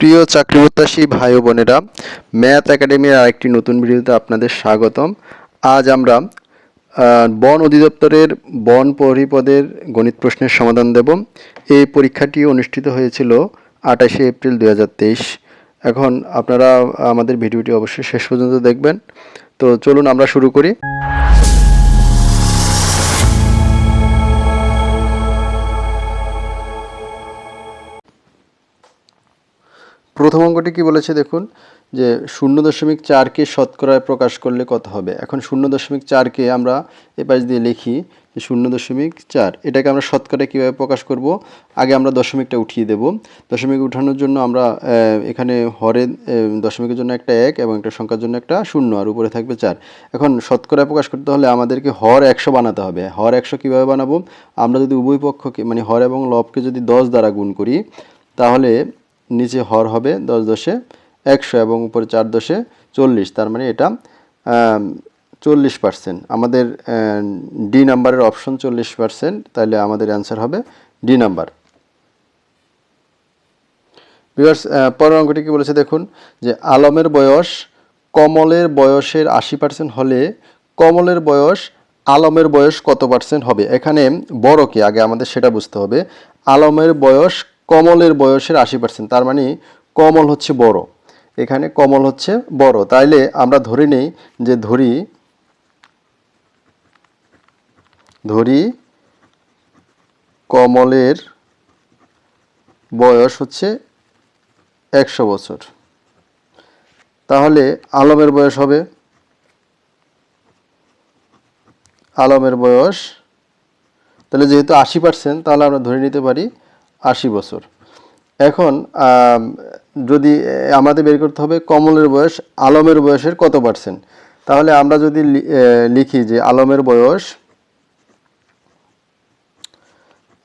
প্রিয় চাকরি প্রত্যাশী ভাই বোনেরা, ম্যাথ একাডেমির আরেকটি নতুন ভিডিওতে আপনাদের স্বাগতম। আজ আমরা বন অধিদপ্তরের বন পরিপদের গণিত প্রশ্নের সমাধান দেব। এই পরীক্ষাটি অনুষ্ঠিত হয়েছিল আঠাশে এপ্রিল দু হাজার তেইশ। এখন আপনারা আমাদের ভিডিওটি অবশ্যই শেষ পর্যন্ত দেখবেন। তো চলুন আমরা শুরু করি। প্রথম অঙ্কটি কি বলেছে দেখুন, যে শূন্য দশমিক চারকে শতকরায় প্রকাশ করলে কত হবে? এখন শূন্য দশমিক চারকে আমরা এ পাশ দিয়ে লিখি যে শূন্য দশমিক চার। এটাকে আমরা শতকরায় কীভাবে প্রকাশ করব? আগে আমরা দশমিকটা উঠিয়ে দেব। দশমিক উঠানোর জন্য আমরা এখানে হরে দশমিকের জন্য একটা এক এবং একটা সংখ্যার জন্য একটা শূন্য আর উপরে থাকবে চার। এখন শতকরায় প্রকাশ করতে হলে আমাদেরকে হর একশো বানাতে হবে। হর একশো কীভাবে বানাবো? আমরা যদি উভয় পক্ষকে মানে হর এবং লবকে যদি দশ দ্বারা গুণ করি, তাহলে নিচে হর হবে দশ দশে একশো এবং উপরে চার দশে চল্লিশ। তার মানে এটা চল্লিশ পার্সেন্ট আমাদের ডি নাম্বারের অপশন চল্লিশ পার্সেন্ট তাহলে আমাদের অ্যান্সার হবে ডি নাম্বার ভিউয়ার্স পরের অঙ্কটি কি বলেছে দেখুন, যে আলমের বয়স কমলের বয়সের আশি পার্সেন্ট হলে কমলের বয়স আলমের বয়স কত পার্সেন্ট হবে? এখানে বড় কি? আগে আমাদের সেটা বুঝতে হবে। আলমের বয়স কমলের বয়সের আশি পার্সেন্ট তার মানে কমল হচ্ছে বড়। এখানে কমল হচ্ছে বড়। তাইলে আমরা ধরে নেই যে ধরি ধরি কমলের বয়স হচ্ছে একশো বছর। তাহলে আলমের বয়স হবে? আলমের বয়স, তাহলে যেহেতু আশি পার্সেন্ট তাহলে আমরা ধরে নিতে পারি আশি বছর। এখন যদি আমাদের বের করতে হবে কমলের বয়স আলমের বয়সের কত পার্সেন্ট তাহলে আমরা যদি লিখি যে আলমের বয়স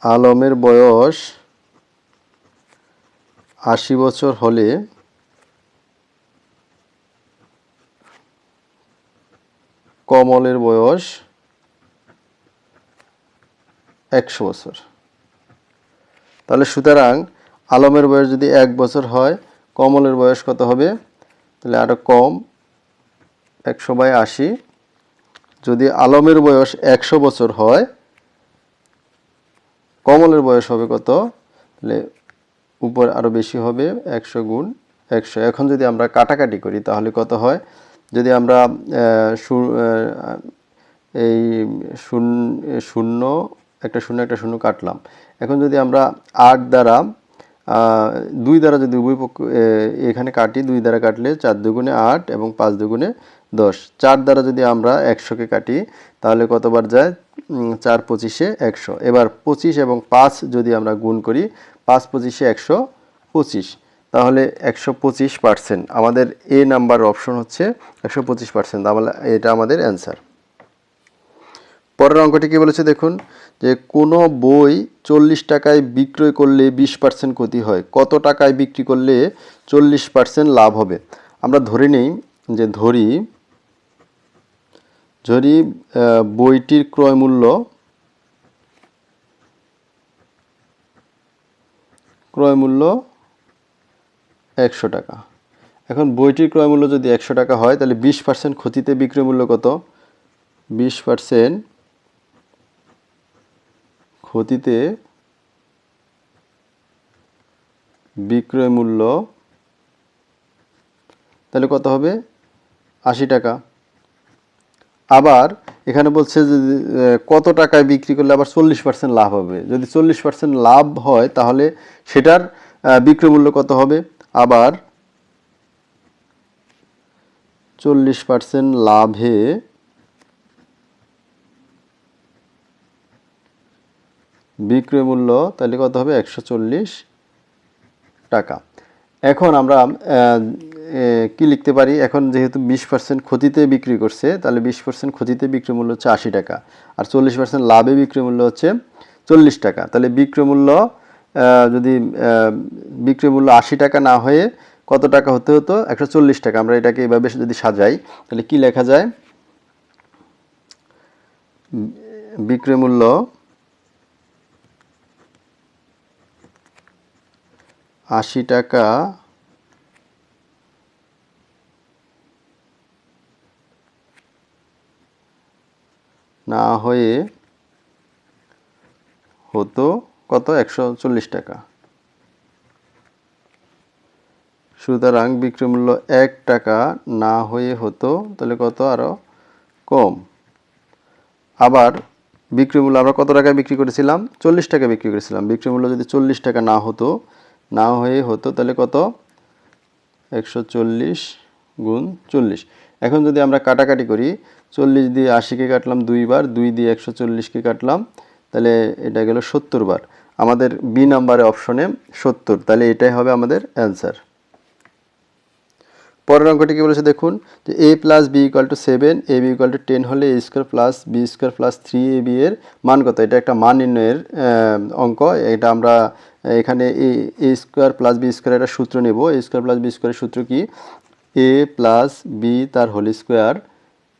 আলমের বয়স আশি বছর হলে কমলের বয়স একশো বছর। তাহলে সুতরাং আলমের বয়স যদি এক বছর হয়, কমলের বয়স কত হবে? তাহলে আরও কম, একশো বাই আশি। যদি আলমের বয়স একশো বছর হয়, কমলের বয়স হবে কত? তাহলে উপর আরও বেশি হবে, একশো গুণ একশো। এখন যদি আমরা কাটাকাটি করি, তাহলে কত হয়? যদি আমরা এই শূন্য শূন্য, একটা শূন্য একটা শূন্য কাটলাম এখন যদি আমরা আট দ্বারা দুই দ্বারা যদি উভয় পক্ষ এখানে কাটি, দুই দ্বারা কাটলে চার দুগুণে আট এবং পাঁচ দুগুণে দশ। চার দ্বারা যদি আমরা একশোকে কাটি, তাহলে কতবার যায়? চার পঁচিশে একশো। এবার পঁচিশ এবং পাঁচ যদি আমরা গুণ করি, পাঁচ পঁচিশে একশো পঁচিশ। তাহলে একশো পঁচিশ পার্সেন্ট। আমাদের এ নাম্বার অপশন হচ্ছে একশো পঁচিশ পার্সেন্ট। তাহলে এটা আমাদের অ্যান্সার। পরের অঙ্কটি কি বলেছে দেখুন, যে কোনো বই চল্লিশ টাকায় বিক্রয় করলে বিশ পার্সেন্ট ক্ষতি হয়। কত টাকায় বিক্রি করলে চল্লিশ পার্সেন্ট লাভ হবে? আমরা ধরে নিই যে ধরি ধরি বইটির ক্রয় মূল্য ক্রয় মূল্য একশো টাকা। এখন বইটির ক্রয় মূল্য যদি একশো টাকা হয়, তাহলে বিশ পার্সেন্ট ক্ষতিতে বিক্রয় মূল্য কত? বিশ পার্সেন্ট ক্ষতিতে বিক্রয় মূল্য তাহলে কত হবে? আশি টাকা। আবার এখানে বলছে যে কত টাকায় বিক্রি করলে আবার চল্লিশ পার্সেন্ট লাভ হবে? যদি চল্লিশ পার্সেন্ট লাভ হয়, তাহলে সেটার বিক্রয় মূল্য কত হবে? আবার চল্লিশ পার্সেন্ট লাভে বিক্রয় মূল্য তাহলে কত হবে? একশো চল্লিশ টাকা। এখন আমরা কি লিখতে পারি? এখন যেহেতু বিশ পার্সেন্ট ক্ষতিতে বিক্রি করছে, তাহলে বিশ পার্সেন্ট ক্ষতিতে বিক্রয় মূল্য হচ্ছে আশি টাকা। আর চল্লিশ পার্সেন্ট লাভে বিক্রয় মূল্য হচ্ছে চল্লিশ টাকা। তাহলে বিক্রয় মূল্য যদি বিক্রয় মূল্য আশি টাকা না হয়ে কত টাকা হতে হতো? একশো চল্লিশ টাকা। আমরা এটাকে এভাবে যদি সাজাই, তাহলে কি লেখা যায়? বিক্রয় মূল্য আশি টাকা। না হয়ে হতো কত? একশো চল্লিশ টাকা। সুতরাং বিক্রি মূল্য এক টাকা না হয়ে হতো, তাহলে কত আরও কম। আবার বিক্রি মূল্য আমরা কত টাকায় বিক্রি করেছিলাম? চল্লিশ টাকা বিক্রি করেছিলাম। বিক্রি মূল্য যদি চল্লিশ টাকা না হতো না হয়ে হতো, তাহলে কত? একশো চল্লিশ গুণ চল্লিশ। এখন যদি আমরা কাটাকাটি করি, চল্লিশ দিয়ে আশিকে কাটলাম দুইবার, দুই দিয়ে একশো চল্লিশকে কাটলাম, তাহলে এটা গেল সত্তর বার আমাদের বি নাম্বারে অপশনে সত্তর, তাহলে এটাই হবে আমাদের অ্যান্সার। পরের অঙ্কটি কি বলেছে দেখুন, যে A plus B equal to seven, A B equal to ten হলে A square plus B square plus three A B এর মান কত? এটা একটা মান নির্ণয়ের অঙ্ক, এটা আমরা এখানে A A square plus B square একটা সূত্র নেব। এ স্কোয়ার প্লাস বি স্কোয়ারের সূত্র কি? এ প্লাস বি তার whole square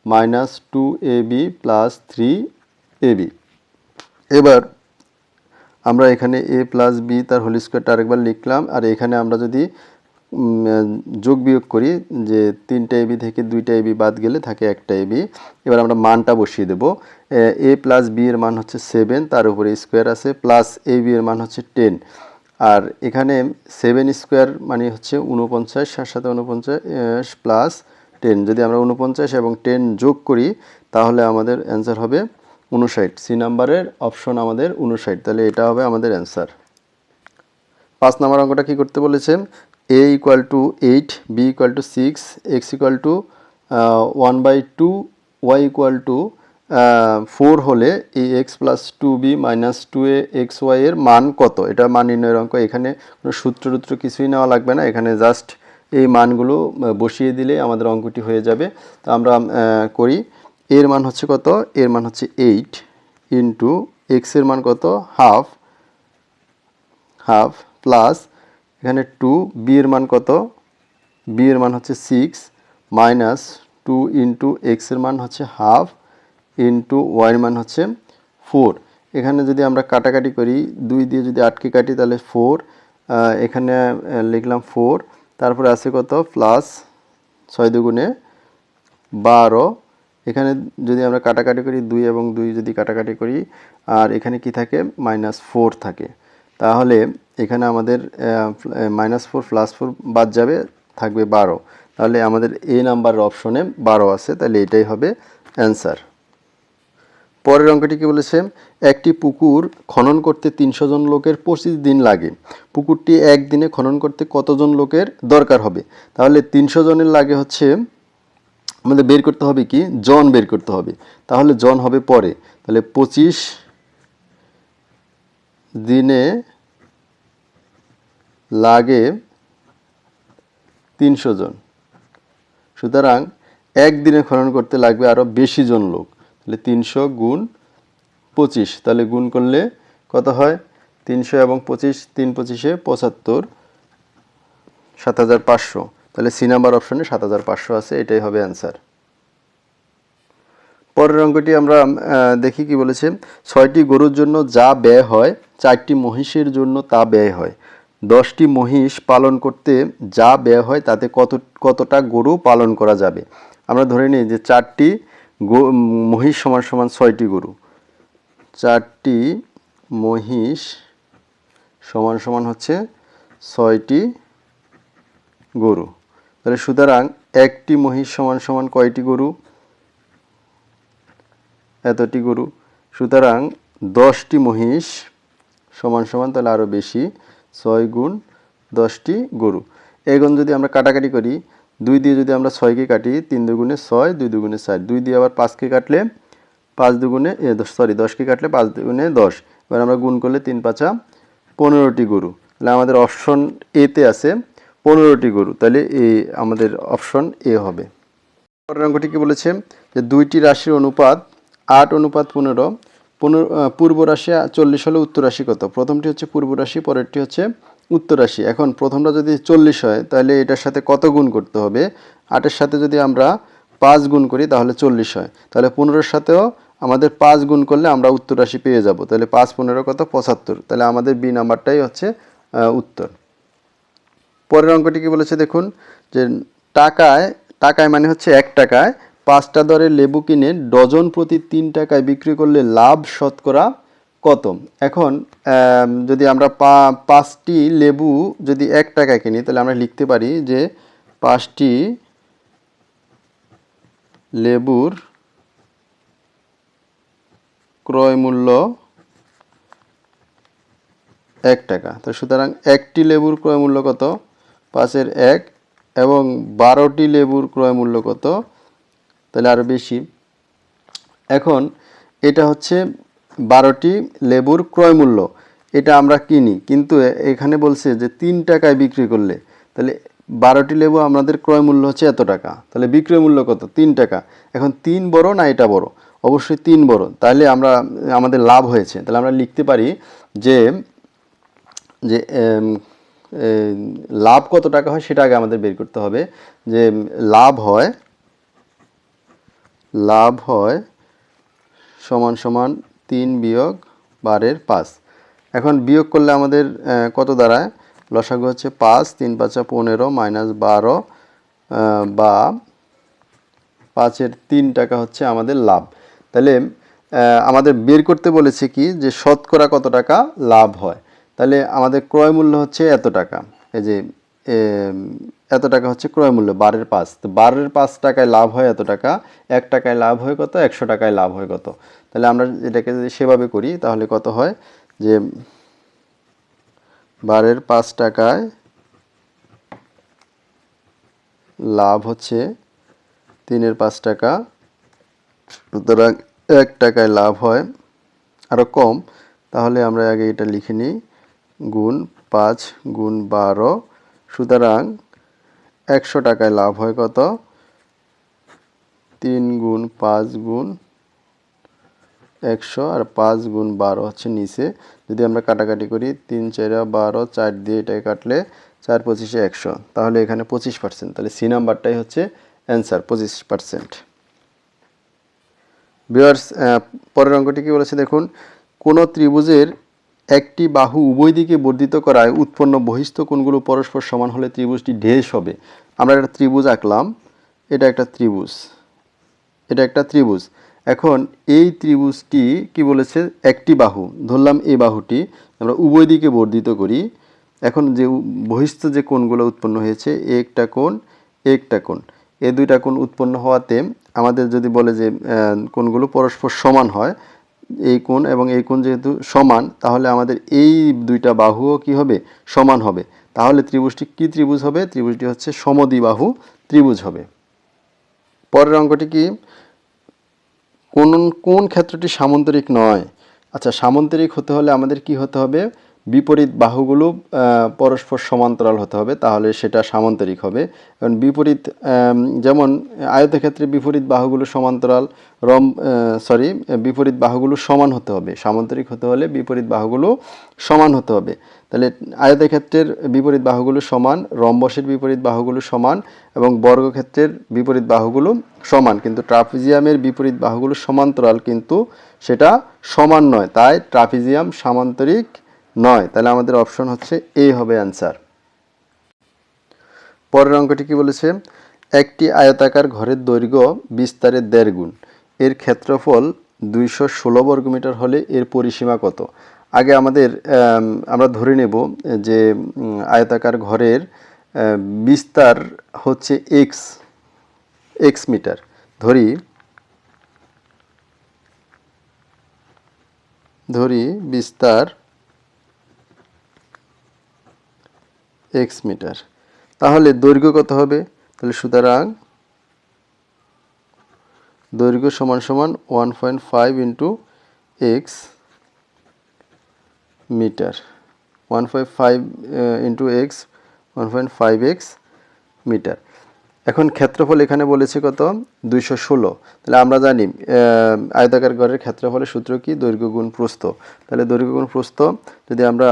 minus two A B plus three A B. এবার আমরা এখানে এ প্লাস বি তার হোল স্কোয়ারটা আরেকবার লিখলাম। আর এখানে আমরা যদি যোগ বিয়োগ করি যে তিনটা এবি থেকে দুইটা এবি বাদ গেলে থাকে একটা এবি এবার আমরা মানটা বসিয়ে দেব। এ প্লাস বি এর মান হচ্ছে সেভেন তার উপরে স্কোয়ার আছে প্লাস এ বি এর মান হচ্ছে টেন আর এখানে সেভেন স্কোয়ার মানে হচ্ছে উনপঞ্চাশ সাত সাথে উনপঞ্চাশ প্লাস টেন যদি আমরা উনপঞ্চাশ এবং টেন যোগ করি, তাহলে আমাদের অ্যান্সার হবে উনষাট সি নাম্বারের অপশন আমাদের উনষাট তাহলে এটা হবে আমাদের অ্যান্সার পাঁচ নম্বর অঙ্কটা কী করতে বলেছে? A equal to eight B equal to six X equal to one by two Y equal to four হলে এই X plus two B minus two A X Y এর মান কত? এটা মান নির্ণয়ের অঙ্ক এখানে কোনো সূত্র টুত্র কিছুই নেওয়া লাগবে না। এখানে জাস্ট এই মানগুলো বসিয়ে দিলে আমাদের অঙ্কটি হয়ে যাবে। তো আমরা করি। এর মান হচ্ছে কত? এর মান হচ্ছে এইট ইন্টু এক্সের মান কত? হাফ হাফ প্লাস এখানে টু বি এর মান কত? বি এর মান হচ্ছে সিক্স মাইনাস টু ইন্টু এক্সের মান হচ্ছে হাফ ইন্টু ওয়াইয়ের মান হচ্ছে ফোর এখানে যদি আমরা কাটাকাটি করি, দুই দিয়ে যদি আটকে কাটি, তাহলে ফোর এখানে লিখলাম ফোর তারপরে আছে কত? প্লাস ছয় দুগুণে বারো। এখানে যদি আমরা কাটাকাটি করি, দুই এবং দুই যদি কাটাকাটি করি, আর এখানে কি থাকে? মাইনাস ফোর থাকে। তাহলে এখানে আমাদের মাইনাস ফোর প্লাস ফোর বাদ যাবে, থাকবে বারো। তাহলে আমাদের এ নাম্বারের অপশনে বারো আছে, তাহলে এটাই হবে অ্যান্সার পরের অঙ্কটি কি বলেছে? একটি পুকুর খনন করতে তিনশো জন লোকের পঁচিশ দিন লাগে। পুকুরটি একদিনে খনন করতে কতজন লোকের দরকার হবে? তাহলে তিনশো জনের লাগে হচ্ছে, আমাদের বের করতে হবে কি? জন বের করতে হবে। তাহলে জন হবে পরে। তাহলে পঁচিশ দিনে লাগে তিনশো জন। সুতরাং একদিনে খনন করতে লাগবে আরও বেশি জন লোক। তাহলে তিনশো গুণ পঁচিশ। তাহলে গুণ করলে কত হয়? তিনশো এবং পঁচিশ, তিন পঁচিশে পঁচাত্তর, সাত হাজার পাঁচশো। তাহলে সি নাম্বার অপশনে সাত হাজার পাঁচশো আছে, এটাই হবে অ্যান্সার। পরের অঙ্কটি আমরা দেখি কি বলেছে। ছয়টি গরুর জন্য যা ব্যয় হয়, চারটি মহিষের জন্য তা ব্যয় হয়। দশটি মহিষ পালন করতে যা ব্যয় হয় তাতে কত, কতটা গরু পালন করা যাবে? আমরা ধরে নিই যে চারটি মহিষ সমান সমান ছয়টি গরু। চারটি মহিষ সমান সমান হচ্ছে ছয়টি গরু। তাহলে সুতরাং একটি মহিষ সমান সমান কয়টি গরু? এতটি গরু। সুতরাং দশটি মহিষ সমান সমান তাহলে আরও বেশি ছয় গুণ দশটি গরু। এগুণ যদি আমরা কাটাকাটি করি, দুই দিয়ে যদি আমরা ছয়কে কাটি, তিন দুগুণে ছয়, দুই দুগুণে চার, দুই দিয়ে আবার পাঁচকে কাটলে পাঁচ দুগুণে সরি দশকে কাটলে পাঁচ দুগুণে দশ। এবার আমরা গুণ করলে তিন পাঁচা পনেরোটি গরু। তাহলে আমাদের অপশন এতে আছে পনেরোটি গরু। তাহলে এ, আমাদের অপশন এ হবে। পরের অঙ্কটি কি বলেছে যে দুইটি রাশির অনুপাত আট, অনুপাত পনেরো পূর্ব রাশি চল্লিশ হলে উত্তর রাশি কত? প্রথমটি হচ্ছে পূর্ব রাশি, পরেরটি হচ্ছে উত্তর রাশি। এখন প্রথমটা যদি চল্লিশ হয়, তাহলে এটার সাথে কত গুণ করতে হবে? আটের সাথে যদি আমরা পাঁচ গুণ করি, তাহলে চল্লিশ হয়। তাহলে পনেরোর সাথেও আমাদের পাঁচ গুণ করলে আমরা উত্তর রাশি পেয়ে যাব। তাহলে পাঁচ পনেরো কত? পঁচাত্তর। তাহলে আমাদের বি নাম্বারটাই হচ্ছে উত্তর। পরের অঙ্কটি কি বলেছে? দেখুন, যে টাকায় টাকায় মানে হচ্ছে এক টাকায় পাঁচটা দরে লেবু কিনে ডজন প্রতি তিন টাকায় বিক্রি করলে লাভ শতকরা কত? এখন যদি আমরা পা, পাঁচটি লেবু যদি এক টাকায় কিনি, তাহলে আমরা লিখতে পারি যে পাঁচটি লেবুর ক্রয় মূল্য এক টাকা। তো সুতরাং একটি লেবুর ক্রয় মূল্য কত? পাঁচের এক এবং বারোটি লেবুর ক্রয় মূল্য কত? তাহলে আরও বেশি। এখন এটা হচ্ছে বারোটি লেবুর ক্রয় মূল্য। এটা আমরা কিনি, কিন্তু এখানে বলছে যে তিন টাকায় বিক্রি করলে, তাহলে বারোটি লেবু আমাদের ক্রয় মূল্য হচ্ছে এত টাকা। তাহলে বিক্রয় মূল্য কত? তিন টাকা। এখন তিন বড় না এটা বড়? অবশ্যই তিন বড়। তাহলে আমরা, আমাদের লাভ হয়েছে। তাহলে আমরা লিখতে পারি যে যে লাভ কত টাকা হয় সেটা আগে আমাদের বের করতে হবে। যে, লাভ হয় লাভ হয় সমান সমান তিন বিয়োগ বারের পাঁচ। এখন বিয়োগ করলে আমাদের কত দাঁড়ায়? লসাগু হচ্ছে পাঁচ, তিন পাঁচা পনেরো মাইনাস বারো বা পাঁচের তিন টাকা হচ্ছে আমাদের লাভ। তাহলে আমাদের বের করতে বলেছে কি যে শতকরা কত টাকা লাভ হয়? তাহলে আমাদের ক্রয় মূল্য হচ্ছে এত টাকা। এই যে এত টাকা হচ্ছে ক্রয় মূল্য, বারের পাঁচ। তো বারের পাঁচ টাকায় লাভ হয় এত টাকা, এক টাকায় লাভ হয় কত, একশো টাকায় লাভ হয় কত? তাহলে আমরা এটাকে যদি সেভাবে করি, তাহলে কত হয়? যে বারের পাঁচ টাকায় লাভ হচ্ছে তিনের পাঁচ টাকা, সুতরাং এক টাকায় লাভ হয় আরও কম, তাহলে আমরা আগে এটা লিখে নিই, গুণ পাঁচ, গুণ বারো, সুতরাং একশো টাকায় লাভ হয় কত? তিন গুণ পাঁচ গুণ একশো আর পাঁচ গুণ বারো হচ্ছে নিচে। যদি আমরা কাটাকাটি করি, তিন চারা বারো, চার দিয়ে এটাকে কাটলে চার পঁচিশে একশো। তাহলে এখানে পঁচিশ পার্সেন্ট। তাহলে সি নাম্বারটাই হচ্ছে অ্যান্সার, পঁচিশ পার্সেন্ট। বিয়ার্স পরের অঙ্কটি কি বলেছে দেখুন? কোনো ত্রিভুজের একটি বাহু উভয় দিকে বর্ধিত করায় উৎপন্ন বহিস্থ কোণগুলো পরস্পর সমান হলে ত্রিভুজটি ঢেস হবে। আমরা একটা ত্রিভুজ আঁকলাম। এটা একটা ত্রিভুজ। এটা একটা ত্রিভুজ। এখন এই ত্রিভুজটি কি বলেছে? একটি বাহু। ধরলাম এই বাহুটি। আমরা উভয় দিকে বর্ধিত করি। এখন যে বহিস্থ যে কোণগুলো উৎপন্ন হয়েছে, একটা কোণ একটা কোণ। এ দুইটা কোণ উৎপন্ন হওয়াতে আমাদের যদি বলে যে কোণগুলো পরস্পর সমান হয় এই কোণ এবং এই কোণ যেহেতু সমান, তাহলে আমাদের এই দুইটা বাহুও কি হবে? সমান হবে। তাহলে ত্রিভুজটি কি ত্রিভুজ হবে? ত্রিভুজটি হচ্ছে সমদ্বিবাহু ত্রিভুজ হবে। পরের অঙ্কটি কি? কোন কোন ক্ষেত্রটি সামান্তরিক নয়। আচ্ছা সামান্তরিক হতে হলে আমাদের কি হতে হবে? বিপরীত বাহুগুলো পরস্পর সমান্তরাল হতে হবে, তাহলে সেটা সামান্তরিক হবে। কারণ বিপরীত যেমন আয়তক্ষেত্রে বিপরীত বাহুগুলো সমান্তরাল, রম সরি বিপরীত বাহুগুলো সমান হতে হবে। সামান্তরিক হতে হলে বিপরীত বাহুগুলো সমান হতে হবে। তাহলে আয়তক্ষেত্রের বিপরীত বাহুগুলো সমান, রম্বসের বিপরীত বাহুগুলো সমান এবং বর্গক্ষেত্রের বিপরীত বাহুগুলো সমান। কিন্তু ট্রাফিজিয়ামের বিপরীত বাহুগুলো সমান্তরাল, কিন্তু সেটা সমান নয়। তাই ট্রাফিজিয়াম সামান্তরিক নয়, তাহলে আমাদের অপশন হচ্ছে এ হবে অ্যান্সার পরের অঙ্কটি কি বলেছে? একটি আয়তাকার ঘরের দৈর্ঘ্য বিস্তারের দেড় গুণ। এর ক্ষেত্রফল দুইশো ষোলো বর্গমিটার হলে এর পরিসীমা কত? আগে আমাদের আমরা ধরে নেব যে আয়তাকার ঘরের বিস্তার হচ্ছে এক্স এক্স মিটার। ধরি ধরি বিস্তার এক্স মিটার। তাহলে দৈর্ঘ্য কত হবে? তাহলে সুতরাং দৈর্ঘ্য সমান সমান one point five into X metre. One point five into X one point five X metre. এখন ক্ষেত্রফল এখানে বলেছে কত? দুইশো ষোলো। তাহলে আমরা জানি আয়তাকার ঘরের ক্ষেত্রফলের সূত্র কি? দৈর্ঘ্য গুণ প্রস্থ। তাহলে দৈর্ঘ্য গুণ প্রস্থ যদি আমরা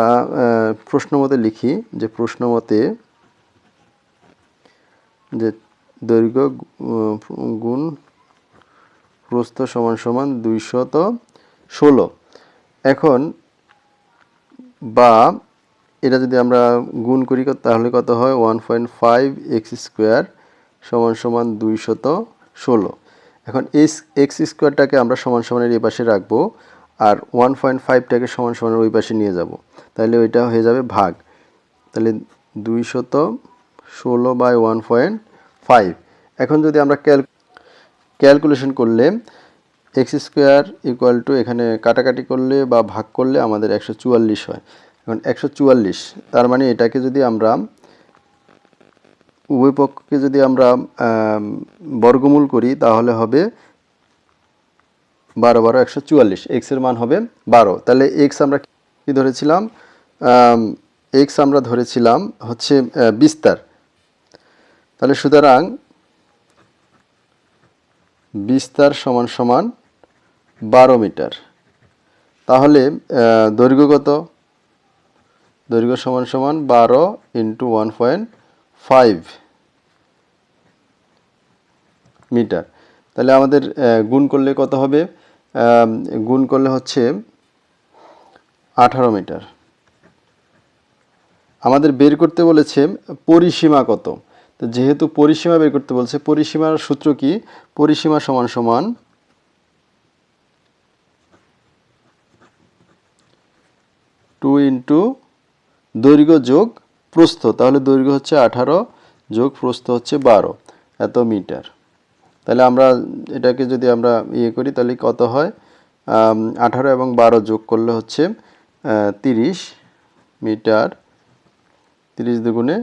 প্রশ্ন মতে লিখি, যে প্রশ্ন মতে যে দৈর্ঘ্য গুণ প্রস্থ সমান সমান দুইশত ষোলো। এখন বা এটা যদি আমরা গুণ করি, তাহলে কত হয়? One point five X square সমান সমান দুইশত ষোলো। এখন এস এক্স স্কোয়ারটাকে আমরা সমান সমানের এই পাশে রাখব আর ওয়ান পয়েন্ট ফাইভটাকে সমান সমানের ওই পাশে নিয়ে যাব। তাহলে ওইটা হয়ে যাবে ভাগ। তাহলে দুইশত ষোলো বাই ওয়ান পয়েন্ট ফাইভ। এখন যদি আমরা ক্যাল ক্যালকুলেশন করলে এক্স স্কোয়ার ইকুয়াল টু এখানে কাটাকাটি করলে বা ভাগ করলে আমাদের একশো চুয়াল্লিশ হয়। এখন একশো চুয়াল্লিশ, তার মানে এটাকে যদি আমরা উভয় পক্ষকে যদি আমরা আম, বর্গমূল করি তাহলে হবে বারো বারো একশো চুয়াল্লিশ। এক্সের মান হবে বারো। তাহলে এক্স আমরা কি ধরেছিলাম? এক্স আমরা ধরেছিলাম হচ্ছে বিস্তার। তাহলে সুতরাং বিস্তার সমান সমান বারো মিটার। তাহলে দৈর্ঘ্য কত? দৈর্ঘ্য সমান সমান বারো into one point five metre তাহলে আমাদের গুণ করলে কত হবে? গুণ করলে হচ্ছে আঠারো মিটার আমাদের বের করতে বলেছে পরিসীমা কত? তো যেহেতু পরিসীমা বের করতে বলছে, পরিসীমার সূত্র কি? পরিসীমা সমান সমান টু ইন্টু দৈর্ঘ্য যোগ প্রস্থ, তাহলে দৈর্ঘ্য হচ্ছে আঠারো, যোগ প্রস্থ হচ্ছে বারো এত মিটার। তাহলে আমরা এটাকে যদি আমরা ইয়ে করি, তাহলে কত হয়? আঠারো এবং বারো যোগ করলে হচ্ছে তিরিশ মিটার, তিরিশ দুগুণে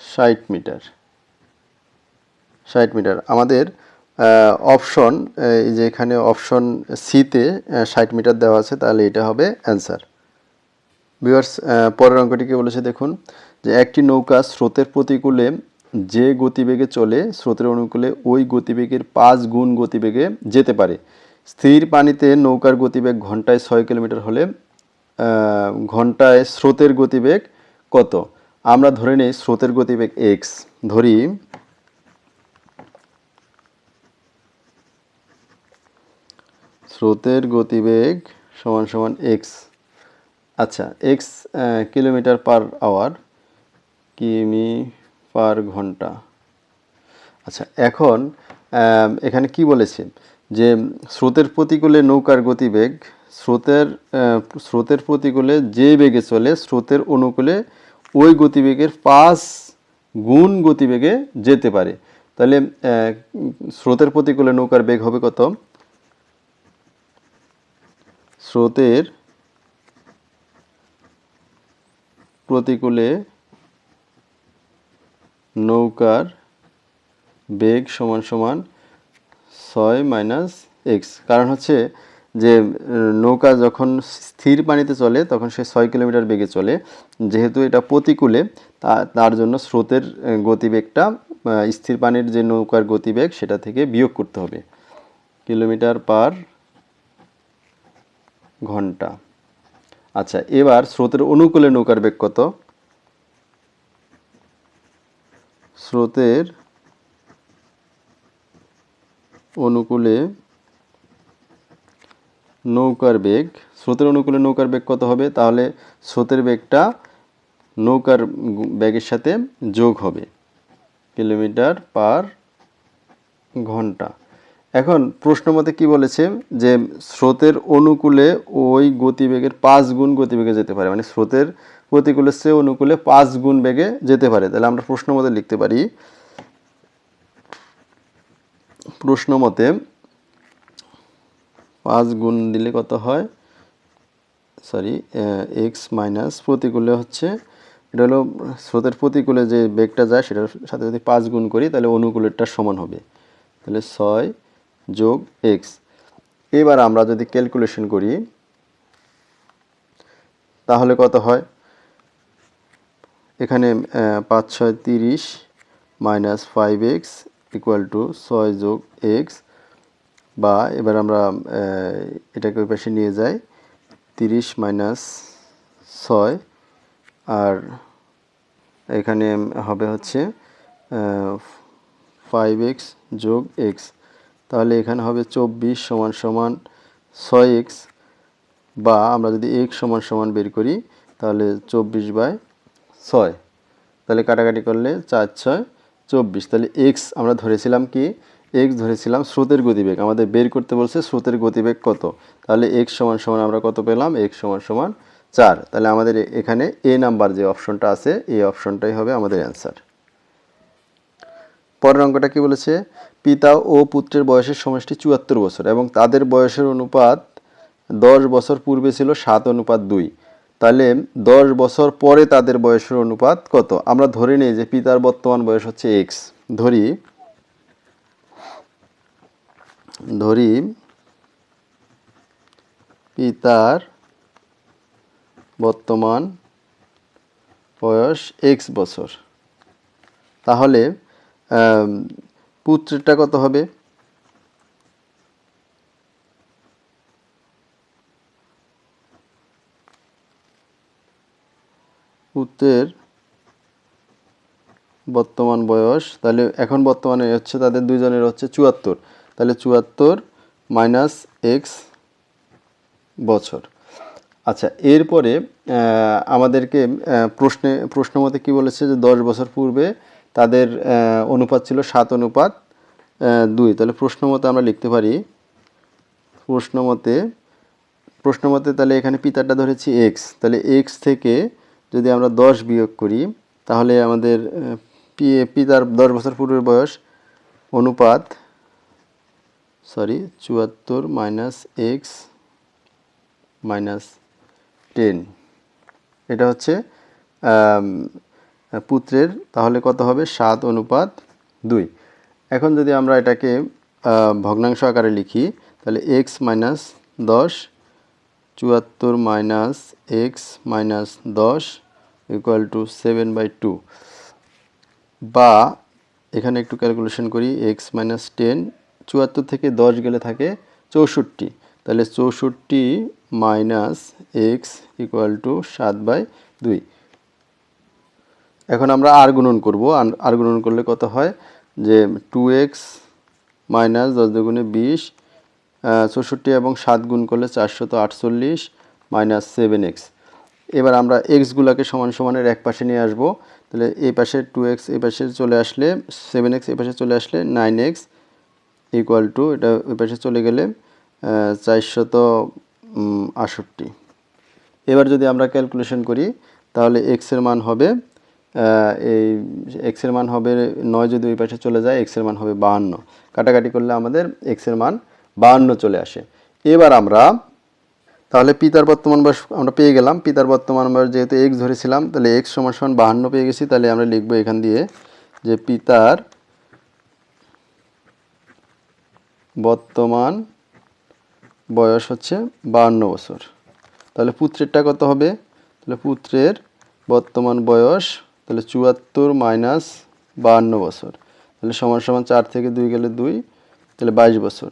ষাট মিটার। ষাট মিটার। আমাদের অপশন, এই যে এখানে অপশন সিতে ষাট মিটার দেওয়া আছে, তাহলে এটা হবে অ্যান্সার। ভিউয়ার্স পরের অঙ্কটিকে বলেছে দেখুন যে একটি নৌকা স্রোতের প্রতিকূলে যে গতিবেগে চলে, স্রোতের অনুকূলে ওই গতিবেগের পাঁচ গুণ গতিবেগে যেতে পারে। স্থির পানিতে নৌকার গতিবেগ ঘন্টায় ছয় কিলোমিটার হলে ঘন্টায় স্রোতের গতিবেগ কত? আমরা ধরে নিই স্রোতের গতিবেগ এক্স। ধরি, স্রোতের গতিবেগ সমান সমান এক্স। আচ্ছা এক্স কিলোমিটার পার আওয়ার। কিমি পার ঘণ্টা। আচ্ছা এখন এখানে কি বলেছে? যে স্রোতের প্রতিকূলে নৌকার গতিবেগ, স্রোতের স্রোতের প্রতিকূলে যে বেগে চলে, স্রোতের অনুকূলে ওই গতিবেগের পাঁচ গুণ গতিবেগে যেতে পারে। তাহলে স্রোতের প্রতিকূলে নৌকার বেগ হবে কত? স্রোতের প্রতিকূলে নৌকার বেগ সমান সমান ছয় মাইনাস এক্স। কারণ হচ্ছে যে নৌকা যখন স্থির পানিতে চলে, তখন সে ছয় কিলোমিটার বেগে চলে। যেহেতু এটা প্রতিকূলে তার জন্য স্রোতের গতিবেগটা স্থির পানির যে নৌকার গতিবেগ, সেটা থেকে বিয়োগ করতে হবে। কিলোমিটার পার ঘণ্টা। আচ্ছা এবার স্রোতের অনুকূলে নৌকার বেগ কত? স্রোতের অনুকূলে নৌকার বেগ, স্রোতের অনুকূলে নৌকার বেগ কত হবে? তাহলে স্রোতের বেগটা নৌকার ব্যাগের সাথে যোগ হবে, কিলোমিটার পার ঘণ্টা। এখন প্রশ্ন মতে কি বলেছে যে স্রোতের অনুকূলে ওই গতিবেগের পাঁচ গুণ গতিবেগে যেতে পারে মানে স্রোতের প্রতিকূলের সে অনুকূলে পাঁচ গুণ বেগে যেতে পারে। তাহলে আমরা প্রশ্ন মতে লিখতে পারি, প্রশ্ন মতে পাঁচ গুণ দিলে কত হয়? সরি এক্স মাইনাস প্রতিকূলে হচ্ছে, এটা হলো স্রোতের প্রতিকূলে যে বেগটা যায় সেটার সাথে যদি পাঁচ গুণ করি তাহলে অনুকূলেরটা সমান হবে। তাহলে ছয় যোগ এক্স এবার আমরা যদি ক্যালকুলেশন করি, তাহলে কত হয়? এখানে পাঁচ ছয় তিরিশ minus five X equal to ছয় যোগ এক্স বা এবার আমরা এটাকে ওই পাশে নিয়ে যাই, তিরিশ মাইনাস ছয় আর এখানে হবে হচ্ছে ফাইভ এক্স যোগ এক্স তাহলে এখানে হবে চব্বিশ সমান সমান ছয় এক্স বা আমরা যদি এক্স সমান সমান বের করি, তাহলে চব্বিশ বাই ছয়। তাহলে কাটাকাটি করলে চার ছয় চব্বিশ। তাহলে এক্স আমরা ধরেছিলাম কি? এক্স ধরেছিলাম স্রোতের গতিবেগ। আমাদের বের করতে বলছে স্রোতের গতিবেগ কত? তাহলে এক্স সমান সমান আমরা কত পেলাম? এক্স সমান সমান চার। তাহলে আমাদের এখানে এ নাম্বার যে অপশনটা আছে, এই অপশনটাই হবে আমাদের অ্যান্সার। পরের অঙ্কটা কি বলেছে? পিতা ও পুত্রের বয়সের সমষ্টি চুয়াত্তর বছর এবং তাদের বয়সের অনুপাত দশ বছর পূর্বে ছিল সাত, অনুপাত দুই। তাহলে দশ বছর পরে তাদের বয়সের অনুপাত কত? আমরা ধরে নিই যে পিতার বর্তমান বয়স হচ্ছে এক্স ধরি ধরি পিতার বর্তমান বয়স এক্স বছর। তাহলে পুত্রেরটা কত হবে? পুত্রের বর্তমান বয়স, তাহলে এখন বর্তমানে হচ্ছে তাদের দুইজনের হচ্ছে চুয়াত্তর। তাহলে চুয়াত্তর মাইনাস এক্স বছর। আচ্ছা এরপরে আমাদেরকে প্রশ্নে, প্রশ্ন মতে কী বলেছে যে দশ বছর পূর্বে তাদের অনুপাত ছিল সাত অনুপাত দুই। তাহলে প্রশ্ন মতে আমরা লিখতে পারি প্রশ্ন মতে প্রশ্ন মতে তাহলে এখানে পিতারটা ধরেছি এক্স তাহলে এক্স থেকে যদি আমরা দশ বিয়োগ করি, তাহলে আমাদের পিতার দশ বছর পূর্বের বয়স অনুপাত সরি চুয়াত্তর মাইনাস এক্স মাইনাস টেন এটা হচ্ছে পুত্রের, তাহলে কত হবে? সাত অনুপাত দুই। এখন যদি আমরা এটাকে ভগ্নাংশ আকারে লিখি, তাহলে এক্স মাইনাস দশ, চুয়াত্তর মাইনাস এক্স মাইনাস দশ equal to seven by two বা, এখানে একটু ক্যালকুলেশন করি এক্স মাইনাস টেন চুয়াত্তর থেকে দশ গেলে থাকে চৌষট্টি। তাহলে চৌষট্টি মাইনাস এক্স ইকুয়াল টু সাত বাই দুই। এখন আমরা আর গুণন করব। আর- গুণন করলে কত হয়? যে টু এক্স মাইনাস দশ দুগুণে বিশ চৌষট্টি এবং সাত গুণ করলে চারশত আটচল্লিশ মাইনাস সেভেন এক্স এবার আমরা এক্সগুলোকে সমান সমানের এক পাশে নিয়ে আসব। তাহলে এই পাশে টু এক্স এই পাশে চলে আসলে সেভেন এক্স এই পাশে চলে আসলে নাইন এক্স ইকুয়াল টু এটা ওই পাশে চলে গেলে চারশত আষট্টি এবার যদি আমরা ক্যালকুলেশন করি, তাহলে এক্সের মান হবে এই এক্সের মান হবে নয় যদি ওই পাশে চলে যায় এক্সের মান হবে বাহান্ন। কাটাকাটি করলে আমাদের এক্সের মান বাহান্ন চলে আসে। এবার আমরা, তাহলে পিতার বর্তমান বয়স আমরা পেয়ে গেলাম। পিতার বর্তমান বয়স যেহেতু এক্স ধরেছিলাম, তাহলে এক্স সমান সমান বাহান্ন পেয়ে গেছি। তাহলে আমরা লিখব এখান দিয়ে যে পিতার বর্তমান বয়স হচ্ছে বাহান্ন বছর। তাহলে পুত্রেরটা কত হবে? তাহলে পুত্রের বর্তমান বয়স তাহলে চুয়াত্তর মাইনাস বাহান্ন বছর। তাহলে সমান সমান চার থেকে দুই গেলে দুই, তাহলে বাইশ বছর।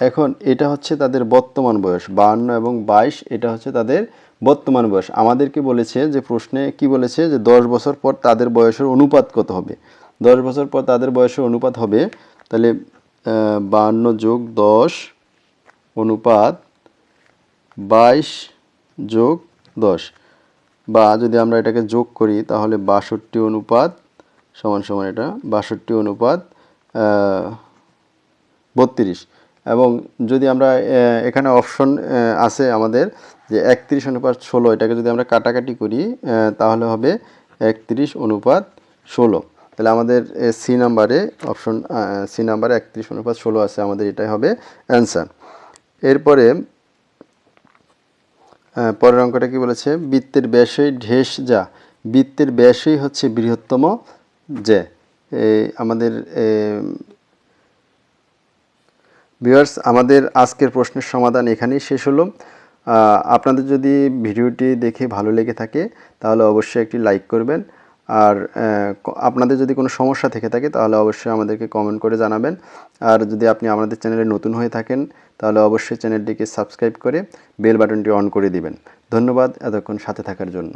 এখন এটা হচ্ছে তাদের বর্তমান বয়স, বাহান্ন এবং বাইশ, এটা হচ্ছে তাদের বর্তমান বয়স। আমাদেরকে বলেছে যে প্রশ্নে কি বলেছে যে দশ বছর পর তাদের বয়সের অনুপাত কত হবে? দশ বছর পর তাদের বয়সের অনুপাত হবে, তাহলে বাহান্ন যোগ দশ অনুপাত বাইশ যোগ দশ। বা যদি আমরা এটাকে যোগ করি, তাহলে বাষট্টি অনুপাত সমান সমান এটা, বাষট্টি অনুপাত বত্রিশ। এবং যদি আমরা এখানে অপশন আছে আমাদের যে একত্রিশ অনুপাত ষোলো, এটাকে যদি আমরা কাটাকাটি করি তাহলে হবে একত্রিশ অনুপাত ষোলো। তাহলে আমাদের সি নাম্বারে অপশন সি নাম্বারে একত্রিশ অনুপাত ষোলো আছে, আমাদের এটাই হবে অ্যান্সার। এরপরে পরের অঙ্কটা কি বলেছে? বৃত্তের ব্যাসই ঢেস যা। বৃত্তের ব্যাসই হচ্ছে বৃহত্তম যে। আমাদের ভিউয়ার্স আমাদের আজকের প্রশ্নের সমাধান এখানেই শেষ হলো। আপনাদের যদি ভিডিওটি দেখে ভালো লেগে থাকে, তাহলে অবশ্যই একটি লাইক করবেন। আর আপনাদের যদি কোনো সমস্যা থেকে থাকে, তাহলে অবশ্যই আমাদেরকে কমেন্ট করে জানাবেন। আর যদি আপনি আমাদের চ্যানেলে নতুন হয়ে থাকেন, তাহলে অবশ্যই চ্যানেলটিকে সাবস্ক্রাইব করে বেল বাটনটি অন করে দিবেন। ধন্যবাদ এতক্ষণ সাথে থাকার জন্য।